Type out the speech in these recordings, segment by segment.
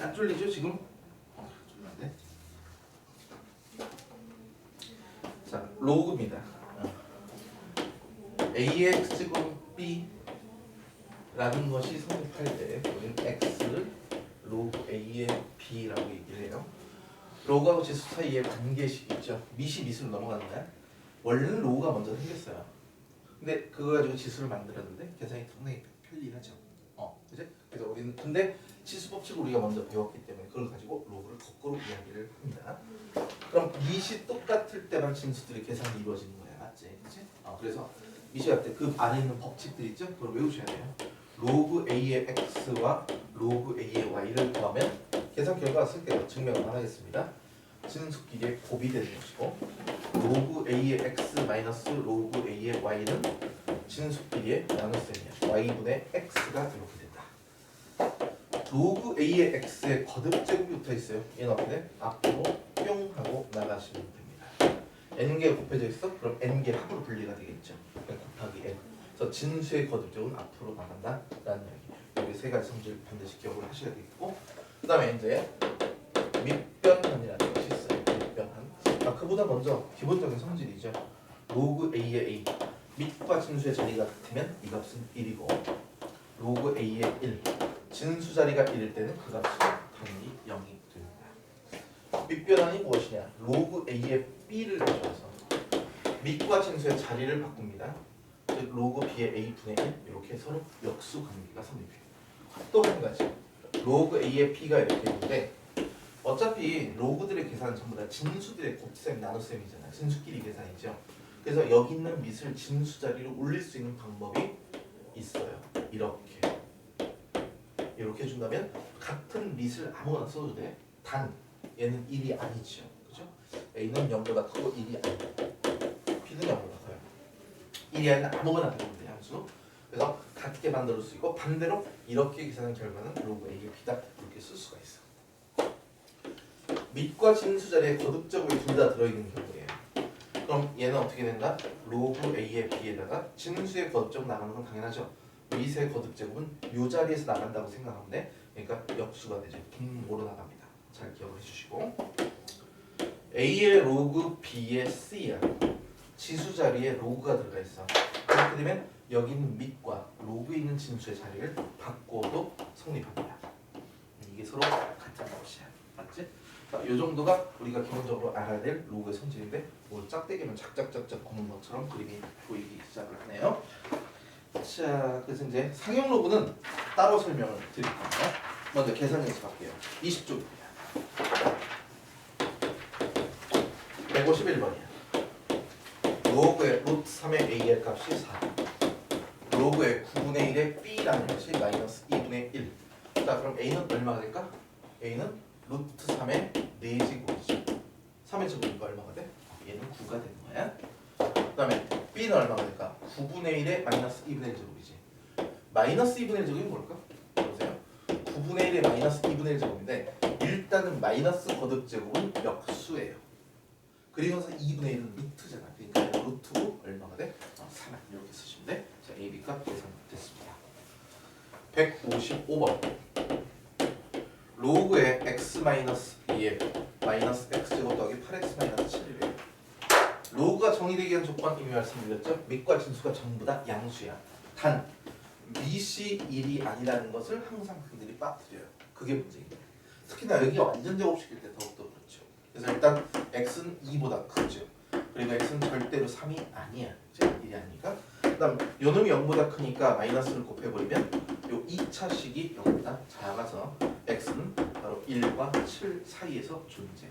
안 쫄리죠 지금? 어, 쫄리는데. 자 로그입니다. 어. ax 제곱 b라는 것이 성립할 때 우리는 x를 로그 a의 b라고 얘기를 해요. 로그하고 지수 사이의 관계식 있죠. 밑이 밑으로 넘어가는 거야. 원래는 로그가 먼저 생겼어요. 근데 그거 가지고 지수를 만들었는데 계산이 상당히 편리하죠. 어, 그지? 그래서 우리는 근데 치수 법칙을 우리가 먼저 배웠기 때문에 그걸 가지고 로그를 거꾸로 이야기를 합니다. 그럼 밑이 똑같을 때만 진수들의 계산이 이루어지는 거야, 맞지? 그지? 어, 그래서 밑이 같을 때그 안에 있는 법칙들 있죠? 그걸 외우셔야 돼요. 로그 a의 x와 로그 a의 y를 구하면 계산 결과가 쓸게요. 증명을 안 하겠습니다. 진수끼리의 곱이 되는 것이고 로그 a의 x 마이너스 로그 a의 y는 진수끼리의 나눗셈이야. y분의 x가 이렇게 로그 a의 x에 거듭 제곱이 붙어 있어요. 얘는 돼? 앞으로 뿅 하고 나가시면 됩니다. n개가 곱해져 있어? 그럼 n개 합으로 분리가 되겠죠. 그러니까 곱하기 n. 그래서 진수의 거듭 제곱은 앞으로 나간다 라는 얘기. 여기 세 가지 성질 반드시 기억을 하셔야 되겠고 그 다음에 이제 밑변환이라는 것이 있어요. 밑변환. 아 그보다 먼저 기본적인 성질이죠. 로그 a의 a 밑과 진수의 자리가 같으면 이 값은 1이고 로그 a의 1 진수 자리가 1일 때는 그 값은 당연히 0이 됩니다. 밑변환이 무엇이냐? 로그 a의 b를 가져와서 밑과 진수의 자리를 바꿉니다. 즉 로그 b의 a 분의 1 이렇게 서로 역수 관계가 성립해요. 또 한 가지 로그 a의 p가 이렇게 있는데 어차피 로그들의 계산은 전부 다 진수들의 곱셈 나눗셈이잖아요. 진수끼리 계산이죠. 그래서 여기 있는 밑을 진수 자리로 올릴 수 있는 방법이 있어요. 이렇게 이렇게 해준다면 같은 밑을 아무거나 써도 돼. 단 얘는 1이 아니죠. 그죠? a는 0보다 크고 1이 아니다. b는 0보다 커요. 1이 아니라 아무거나 되면 돼 함수. 그래서 같게 만들 수 있고 반대로 이렇게 계산한 결과는 로그 a의 b다 이렇게 쓸 수가 있어. 밑과 진수 자리에 거듭 제곱이 둘 다 들어있는 경우예요. 그럼 얘는 어떻게 된다? 로그 a의 b에다가 진수의 거듭 제곱 나가는 건 당연하죠. 밑의 거듭 제곱은 이 자리에서 나간다고 생각하면 돼. 그러니까 역수가 되죠. 분모로 나갑니다. 잘 기억을 해주시고 a의 로그 b의 c야. 지수 자리에 로그가 들어가 있어. 그렇게 되면 여기 있는 밑과 로그에 있는 진수의 자리를 바꿔도 성립합니다. 이게 서로 같은 것이야. 맞지? 자, 이 정도가 우리가 기본적으로 알아야 될 로그의 성질인데 뭐 짝대기면 작작작작 구는 것처럼 그림이 보이기 시작을 하네요. 자, 그래서 이제 상용 로그는 따로 설명을 드릴 겁니다. 먼저 계산 연습 할게요. 20쪽입니다. 151번이야. 로그의 루트 3의 a의 값이 4. 로그의 9분의 1의 b라는 것이 마이너스 2분의 1. 자, 그럼 a는 얼마가 될까? a는 루트 3의 4제곱이죠. 3의 제곱이니까 얼마가 돼? 얘는 9가 되는 거야. 그 다음에 b는 얼마가 될까? 9분의 1의 마이너스 2분의 1 제곱이지. 마이너스 2분의 1 제곱이 뭘까? 보세요. 9분의 1의 마이너스 2분의 1 제곱인데 일단은 마이너스 거듭 제곱은 역수예요. 그리고서 2분의 1은 루트잖아. 그러니까 루트고 얼마가 돼? 어, 3 이렇게 쓰시면 돼. 자, a, b 값 계산됐습니다. 155번. 로그의 x 마이너스 2에 마이너스 x 제곱 더하기 8x 마이너스 7 로그가 정의되기 위한 조건 이미 말씀드렸죠. 밑과 진수가 전부 다 양수야. 단 밑이 1이 아니라는 것을 항상 그들이 빠뜨려요. 그게 문제입니다. 특히나 여기가 완전 제곱식일 때 더욱더 그렇죠. 그래서 일단 x는 2보다 크죠. 그리고 x는 절대로 3이 아니야. 이제 1이 아니니까. 그다음 요 놈이 0보다 크니까 마이너스를 곱해버리면 요 2차식이 0보다 작아서 x는 바로 1과 7 사이에서 존재.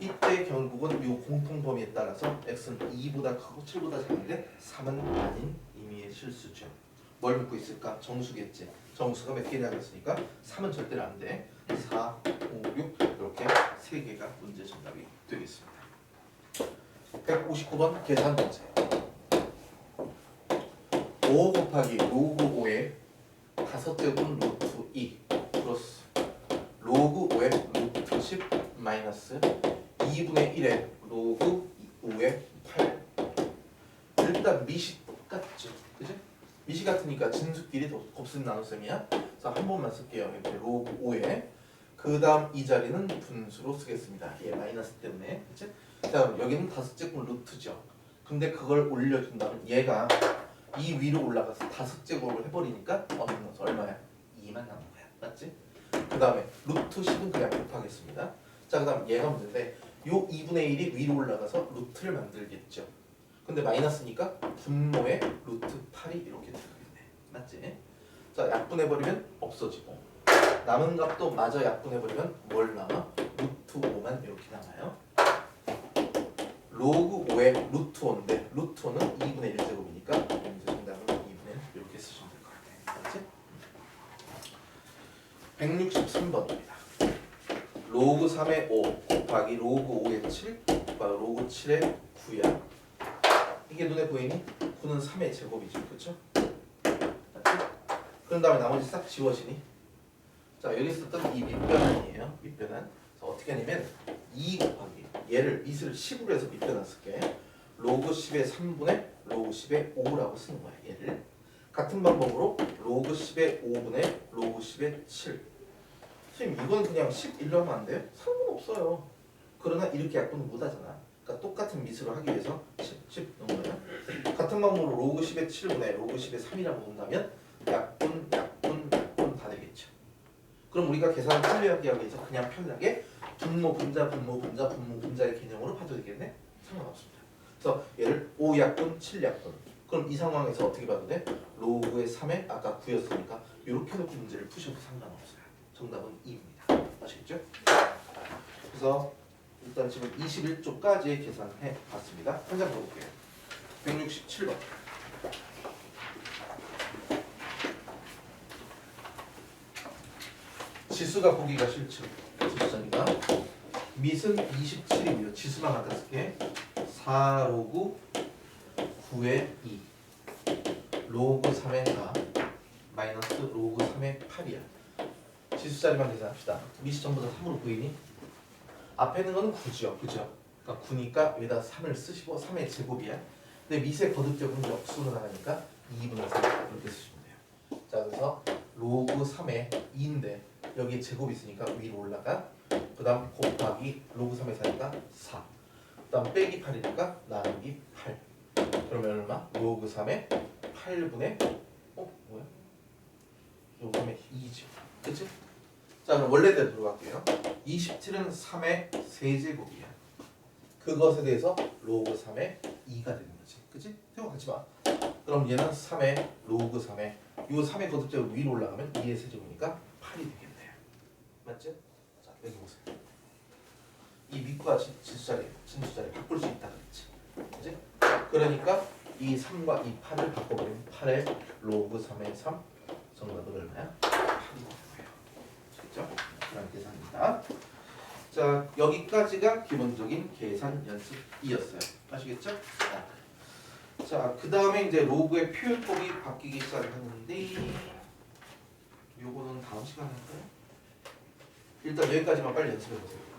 이때 결국은 이 공통 범위에 따라서 x는 2보다 크고 7보다 작은데 3은 아닌 의미의 실수죠. 뭘 묻고 있을까? 정수겠지. 정수가 몇 개냐 그랬으니까 3은 절대로 안 돼. 4, 5, 6 이렇게 세 개가 문제 정답이 되겠습니다. 159번 계산 문제. 5 곱하기 로그 5의 다섯 제곱은 루트 2 플러스 로그 5의 루트 10 마이너스 2분의 1의 로그 5의 8 일단 밑이 똑같죠 그지? 미시 같으니까 진수끼리 더 곱셈 나눗셈이야. 자, 한 번만 쓸게요. 이렇게 로그 5에 그 다음 이 자리는 분수로 쓰겠습니다. 얘 마이너스 때문에. 그치? 자, 여기는 다섯 제곱 루트죠. 근데 그걸 올려준다면 얘가 이 위로 올라가서 다섯 제곱을 해버리니까 어느 거 얼마야? 2만 남은 거야. 맞지? 그 다음에 루트 10은 그냥 곱하겠습니다. 자, 그 다음 얘가 문제인데 요 2분의 1이 위로 올라가서 루트를 만들겠죠. 근데 마이너스니까 분모에 루트 8이 이렇게 들어가겠네. 맞지? 자, 약분해버리면 없어지고 남은 값도 마저 약분해버리면 뭘 남아? 루트 5만 이렇게 남아요. 로그 5에 루트 5인데 루트 5는 2분의 1제곱이니까 이제 정답은 2분의 1 이렇게 쓰시면 될 것 같아요. 맞지? 163번입니다. 로그 3의 5 곱하기 로그 5의 7 곱하기 로그 7의 9야. 이게 눈에 보이니? 9는 3의 제곱이지, 그렇죠? 그런 다음에 나머지 싹 지워지니? 자 여기 썼던 이 밑변환이에요. 밑변환. 그래서 어떻게 하냐면 2 곱하기 얘를 밑을 10으로 해서 밑변환 쓸게. 로그 10의 3분의 로그 10의 5라고 쓰는 거야. 얘를 같은 방법으로 로그 10의 5분의 로그 10의 7. 선생님 이건 그냥 11로 하면 안 돼요? 상관없어요. 그러나 이렇게 약분은 못하잖아. 그러니까 똑같은 미수를 하기 위해서 10, 10 넣은 거야. 같은 방법으로 로그 10의 7분의 로그 10의 3이라고 본다면 약분, 약분, 약분 다 되겠죠. 그럼 우리가 계산을 편리하게 하기 위해서 그냥 편하게 분모, 분자, 분모, 분자, 분모, 분자의 개념으로 봐도 되겠네? 상관없습니다. 그래서 얘를 5약분, 7약분. 그럼 이 상황에서 어떻게 봐도 돼? 로그의 3에 아까 9였으니까 이렇게 놓고 문제를 푸셔도 상관없어요. 정답은 2입니다. 아시겠죠? 그래서 일단 지금 21쪽까지 계산해 봤습니다. 한 장 더 볼게요. 167번. 지수가 보기가 싫죠. 지수자니까 밑은 27이고요. 지수만 갖다 쓸게. 4 로그 9의 2 로그 3의 4 마이너스 로그 3의 8이야. 지수 자리만 계산합시다. 밑이 전부 다 3으로 보이니? 앞에 있는 건 9죠. 그죠? 그러니까 9니까 여기다 3을 쓰시고 3의 제곱이야. 근데 밑의 거듭적은 역수로 나가니까 2분의 3 이렇게 쓰시면 돼요. 자 그래서 로그 3의 2인데 여기 제곱 있으니까 위로 올라가. 그 다음 곱하기 로그 3의 4니까 4. 그 다음 빼기 8이니까 나누기 8. 그러면 얼마? 로그 3의 8분의 어? 뭐야? 로그 3의 2죠. 그치? 자 그럼 원래대로 들어갈게요. 27은 3의 세제곱이야. 그것에 대해서 로그 3의 2가 되는 거지. 그치? 생각하지 마. 그럼 얘는 3의 로그 3의 요 3의 거듭적으로 위로 올라가면 2의 세제곱이니까 8이 되겠네요. 맞지? 자 여기 보세요. 이 밑과 지- 지수자리, 진수자리 바꿀 수 있다 그랬지. 그치? 그러니까 이 3과 이 8을 바꿔버리면 8의 로그 3의 3 정답은 얼마야? 8이 그런 계산입니다. 자 여기까지가 기본적인 계산 연습이었어요. 아시겠죠? 자, 그 다음에 이제 로그의 표현법이 바뀌기 시작하는데 요거는 다음 시간에 할까요? 일단 여기까지만 빨리 연습해 보세요.